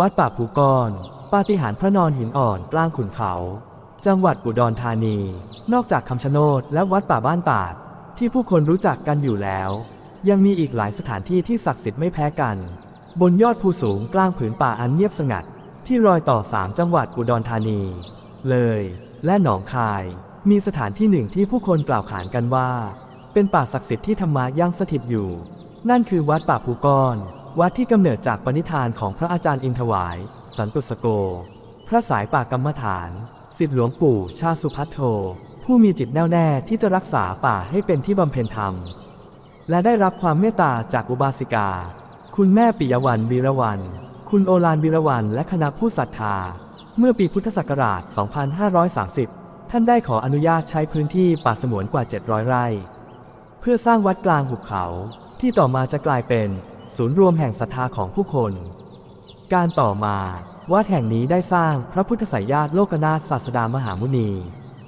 วัดป่าภูกรปาฏิหาริย์พระนอนหินอ่อนกลางขุนเขา จังหวัดอุดรธานี นอกจากคำชะโนดและวัดป่าบ้านตาดที่ผู้คนรู้จักกันอยู่แล้ว ยังมีอีกหลายสถานที่ที่ศักดิ์สิทธิ์ไม่แพ้กัน บนยอดภูสูงกลางผืนป่าอันเงียบสงัด ที่รอยต่อสามจังหวัดอุดรธานี เลย และหนองคาย มีสถานที่หนึ่งที่ผู้คนกล่าวขานกันว่า เป็นป่าศักดิ์สิทธิ์ที่ธรรมะยังสถิตอยู่ นั่นคือวัดป่าภูกร วัดที่กำเนิดจากปณิธานของพระอาจารย์อินทวาย สันตุสโก พระสายป่ากรรมฐาน สิทธิหลวงปู่ชาสุพัทโทผู้มีจิตแน่วแน่ที่จะรักษาป่าให้เป็นที่บำเพ็ญธรรม และได้รับความเมตตาจากอุบาสิกา คุณแม่ปิยวันวีรวัน คุณโอลานวีรวันและคณะผู้ศรัทธา เมื่อปีพุทธศักราช 2530 ท่านได้ขออนุญาตใช้พื้นที่ป่าสงวนกว่า 700 ไร่ เพื่อสร้างวัดกลางหุบเขาที่ต่อมาจะกลายเป็น ศูนย์รวมแห่งศรัทธาของผู้คน การต่อมาวัดแห่งนี้ได้สร้างพระพุทธสายญาติโลกนาถศาสดามหามุนี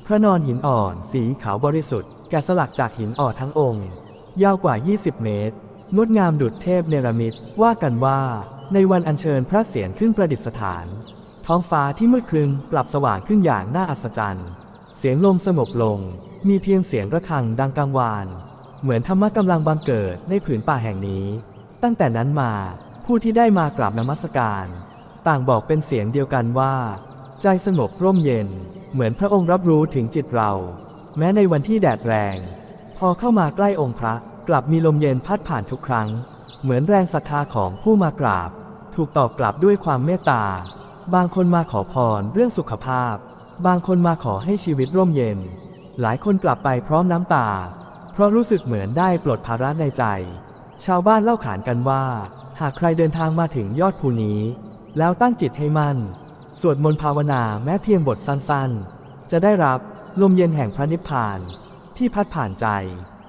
พระนอนหินอ่อน สีขาวบริสุทธิ์ แกะสลักจากหินอ่อนทั้งองค์ ยาวกว่า 20 เมตร งดงามดุจเทพเนรมิตว่ากันว่าในวันอัญเชิญพระเศียรขึ้นประดิษฐาน ท้องฟ้าที่มืดครึ้มกลับสว่างขึ้นอย่างน่าอัศจรรย์ เสียงลมสงบลง มีเพียงเสียงระฆังดังกังวาน เหมือนธรรมะกำลังบังเกิดในผืนป่าแห่งนี้ ตั้งแต่นั้นมาผู้ที่ได้มากราบนมัสการ ต่างบอกเป็นเสียงเดียวกันว่า ใจสงบร่มเย็น เหมือนพระองค์รับรู้ถึงจิตเรา แม้ในวันที่แดดแรง พอเข้ามาใกล้องค์พระกลับมีลมเย็นพัดผ่านทุกครั้ง เหมือนแรงศรัทธาของผู้มากราบ ถูกตอบกลับด้วยความเมตตา บางคนมาขอพรเรื่องสุขภาพ บางคนมาขอให้ชีวิตร่มเย็น หลายคนกลับไปพร้อมน้ำตา เพราะรู้สึกเหมือนได้ปลดภาระในใจ ชาวบ้านเล่าขานกันว่า หากใครเดินทางมาถึงยอดภูนี้ แล้วตั้งจิตให้มั่น สวดมนต์ภาวนาแม้เพียงบทสั้นๆ จะได้รับลมเย็นแห่งพระนิพพาน ที่พัดผ่านใจ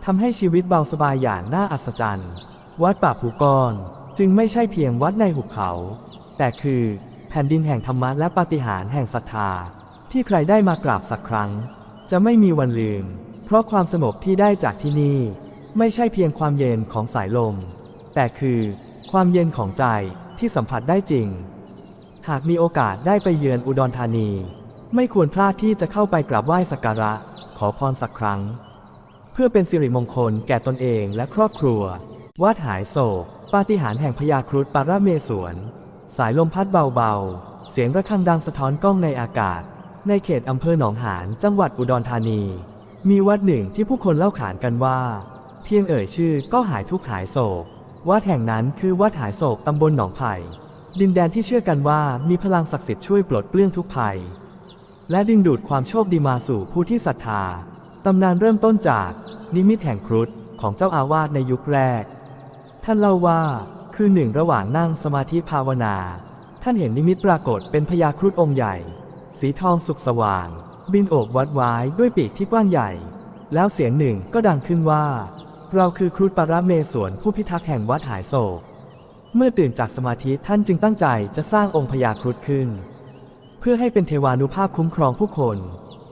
ทำให้ชีวิตเบาสบายอย่างน่าอัศจรรย์ วัดป่าภูกรจึงไม่ใช่เพียงวัดในหุบเขา แต่คือแผ่นดินแห่งธรรมะและปาฏิหาริย์แห่งศรัทธา ที่ใครได้มากราบสักครั้ง จะไม่มีวันลืม เพราะความสงบที่ได้จากที่นี่ ไม่ใช่เพียงความเย็นของสายลม แต่คือความเย็นของใจที่สัมผัสได้จริง หากมีโอกาสได้ไปเยือนอุดรธานี ไม่ควรพลาดที่จะเข้าไปกราบไหว้สักการะ ขอพรสักครั้ง เพื่อเป็นสิริมงคลแก่ตนเองและครอบครัววัดหายโศก ปาฏิหาริย์แห่งพญาครุฑปาระเมศวรสายลมพัดเบาๆ เสียงระฆังดังสะท้อนก้องในอากาศ ในเขตอำเภอหนองหานจังหวัดอุดรธานี มีวัดหนึ่งที่ผู้คนเล่าขานกันว่า เพียงเอ่ยชื่อก็หายทุกหายโศก วัดแห่งนั้นคือวัดหายโศกตำบลหนองไผ่ ดินแดนที่เชื่อกันว่ามีพลังศักดิ์สิทธิ์ช่วยปลดเปลื้องทุกภัย และดึงดูดความโชคดีมาสู่ผู้ที่ศรัทธา ตำนานเริ่มต้นจากนิมิตแห่งครุฑของเจ้าอาวาสในยุคแรก ท่านเล่าว่าคือหนึ่งระหว่างนั่งสมาธิภาวนา ท่านเห็นนิมิตปรากฏเป็นพญาครุฑองค์ใหญ่ สีทองสุกสว่าง บินโอบวัดไว้ด้วยปีกที่กว้างใหญ่ แล้วเสียงหนึ่งก็ดังขึ้นว่า เราคือครุฑปาระเมศวรผู้พิทักษ์แห่งวัดหายโศก เมื่อตื่นจากสมาธิท่านจึงตั้งใจจะสร้างองค์พญาครุฑขึ้น เพื่อให้เป็นเทวานุภาพคุ้มครองผู้คน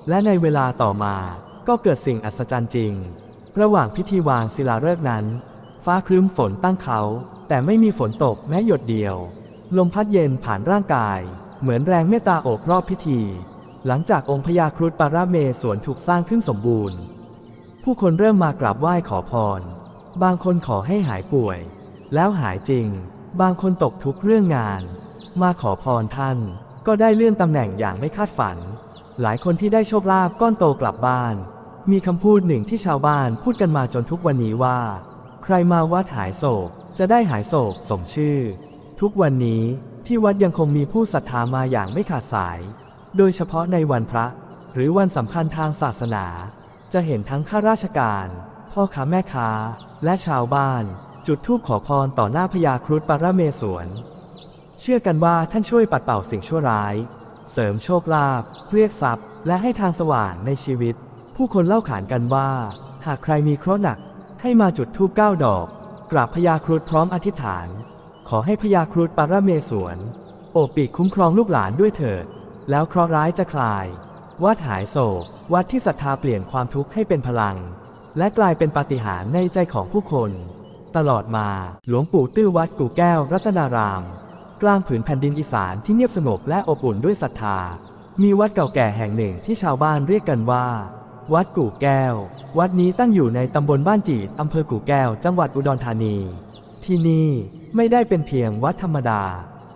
และในเวลาต่อมาก็เกิดสิ่งอัศจรรย์จริง ระหว่างพิธีวางศิลาฤกษ์นั้น ฟ้าครึ้มฝนตั้งเขา แต่ไม่มีฝนตกแม้หยดเดียว ลมพัดเย็นผ่านร่างกาย เหมือนแรงเมตตาโอบรอบพิธี หลังจากองค์พญาครุฑปาราเมศวรถูกสร้างขึ้นสมบูรณ์ ผู้คนเริ่มมากราบไหว้ขอพร บางคนขอให้หายป่วย แล้วหายจริง บางคนตกทุกข์เรื่องงาน มาขอพรท่าน ก็ได้เลื่อนตำแหน่งอย่างไม่คาดฝัน หลายคนที่ได้โชคลาภก้อนโตกลับบ้าน มีคำพูดหนึ่งที่ชาวบ้านพูดกันมาจนทุกวันนี้ว่า ใครมาวัดหายโศก จะได้หายโศกสมชื่อ ทุกวันนี้ที่วัดยังคงมีผู้ศรัทธามาอย่างไม่ขาดสาย โดยเฉพาะในวันพระ หรือวันสำคัญทางศาสนา จะเห็นทั้งข้าราชการ พ่อค้าแม่ค้า และชาวบ้าน จุดธูปขอพรต่อหน้าพญาครุฑปารเมศวร เชื่อกันว่าท่านช่วยปัดเป่าสิ่งชั่วร้าย เสริมโชคลาภเรียกทรัพย์ และให้ทางสว่างในชีวิต ผู้คนเล่าขานกันว่า หากใครมีเคราะห์หนัก ให้มาจุดธูปเก้าดอก กราบพญาครุฑพร้อมอธิษฐาน ขอให้พญาครุฑปารเมศวรโอบปีกคุ้มครองลูกหลานด้วยเถิด แล้วเคราะห์ร้ายจะคลาย วัดหายโศก วัดที่ศรัทธาเปลี่ยนความทุกข์ให้เป็นพลัง และกลายเป็นปาฏิหาริย์ในใจของผู้คน ตลอดมาหลวงปู่ตื้อวัดกู่แก้วรัตนาราม กลางผืนแผ่นดินอีสานที่เงียบสงบและอบอุ่นด้วยศรัทธา มีวัดเก่าแก่แห่งหนึ่งที่ชาวบ้านเรียกกันว่า วัดกู่แก้ว วัดนี้ตั้งอยู่ในตำบลบ้านจีดอำเภอกู่แก้ว จังหวัดอุดรธานี ที่นี่ไม่ได้เป็นเพียงวัดธรรมดา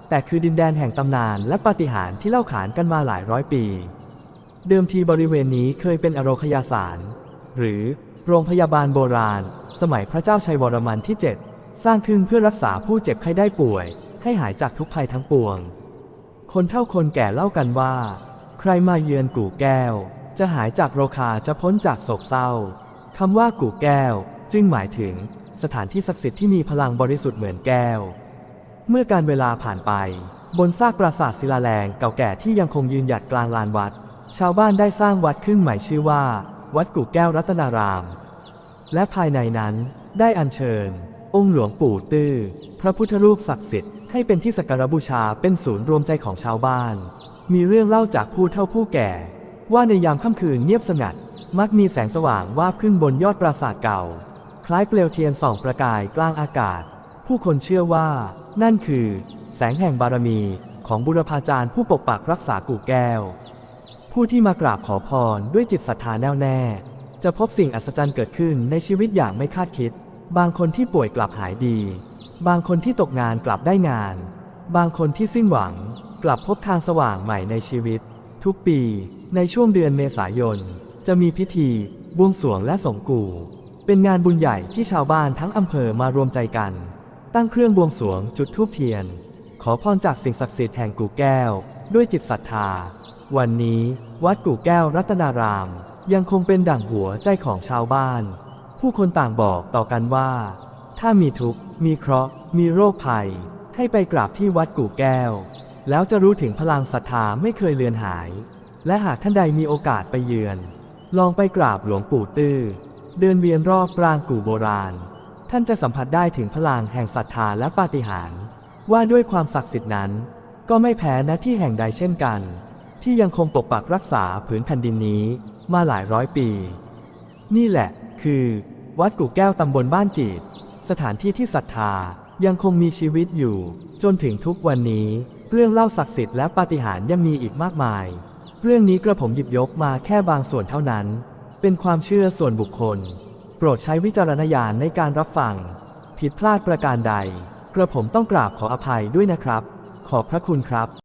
แต่คือดินแดนแห่งตำนานและปาฏิหาริย์ที่เล่าขานกันมาหลายร้อยปี เดิมทีบริเวณนี้เคยเป็นอโรคยาสาร หรือโรงพยาบาลโบราณ สมัยพระเจ้าชัยวรมันที่ 7 สร้างขึ้นเพื่อรักษาผู้เจ็บไข้ได้ป่วย ให้หายจากทุกภัยทั้งปวง คนเฒ่าคนแก่เล่ากันว่า ใครมาเยือนกู่แก้ว จะหายจากโรคาจะพ้นจากโศกเศร้าคำว่ากู่แก้ว จึงหมายถึงสถานที่ศักดิ์สิทธิ์ที่มีพลังบริสุทธิ์เหมือนแก้ว เมื่อการเวลาผ่านไป บนซากปราสาทศิลาแรงเก่าแก่ที่ยังคงยืนหยัดกลางลานวัด ชาวบ้านได้สร้างวัดขึ้นใหม่ชื่อว่า วัดกู่แก้วรัตนาราม และภายในนั้นได้อัญเชิญ องค์หลวงปู่ตื้อ พระพุทธรูปศักดิ์สิทธิ์ให้เป็นที่สักการบูชาเป็นศูนย์รวมใจของชาวบ้าน มีเรื่องเล่าจากผู้เฒ่าผู้แก่ ว่าในยามค่ำคืนเงียบสงัด มักมีแสงสว่างวาบขึ้นบนยอดปราสาทเก่า คล้ายเปลวเทียนส่องประกายกลางอากาศ ผู้คนเชื่อว่า นั่นคือ แสงแห่งบารมีของบุรพาจารย์ผู้ปกปักรักษากู่แก้ว ผู้ที่มากราบขอพรด้วยจิตศรัทธาแน่วแน่ จะพบสิ่งอัศจรรย์เกิดขึ้นในชีวิตอย่างไม่คาดคิด บางคนที่ป่วยกลับหายดี บางคนที่ตกงานกลับได้งาน บางคนที่สิ้นหวัง กลับพบทางสว่างใหม่ในชีวิต ทุกปีในช่วงเดือนเมษายน จะมีพิธีบวงสรวงและสงกูเป็นงานบุญใหญ่ที่ชาวบ้านทั้งอำเภอมารวมใจกัน ตั้งเครื่องบวงสรวงจุดธูปเทียน ขอพรจากสิ่งศักดิ์สิทธิ์แห่งกู่แก้ว ด้วยจิตศรัทธา วันนี้วัดกู่แก้วรัตนาราม ยังคงเป็นดั่งหัวใจของชาวบ้าน ผู้คนต่างบอกต่อกันว่า ถ้ามีทุกข์มีเคราะห์มีโรคภัย ให้ไปกราบที่วัดกู่แก้ว แล้วจะรู้ถึงพลังศรัทธาไม่เคยเลือนหาย และหากท่านใดมีโอกาสไปเยือน ลองไปกราบหลวงปู่ตื้อเดินเวียนรอบปรางกู่โบราณ ท่านจะสัมผัสได้ถึงพลังแห่งศรัทธาและปาฏิหาริย์ว่าด้วยความศักดิ์สิทธิ์นั้น ก็ไม่แพ้ณที่แห่งใดเช่นกัน ที่ยังคงปกปักรักษาผืนแผ่นดินนี้มาหลายร้อยปี นี่แหละคือ วัดกู่แก้วตำบลบ้านจีดสถานที่ที่ศรัทธายังคงมีชีวิตอยู่ จนถึงทุกวันนี้เรื่องเล่าศักดิ์สิทธิ์และปาฏิหาริย์ยังมีอีกมากมาย เรื่องนี้กระผมหยิบยกมาแค่บางส่วนเท่านั้น เป็นความเชื่อส่วนบุคคล โปรดใช้วิจารณญาณในการรับฟัง ผิดพลาดประการใด กระผมต้องกราบขออภัยด้วยนะครับ ขอบพระคุณครับ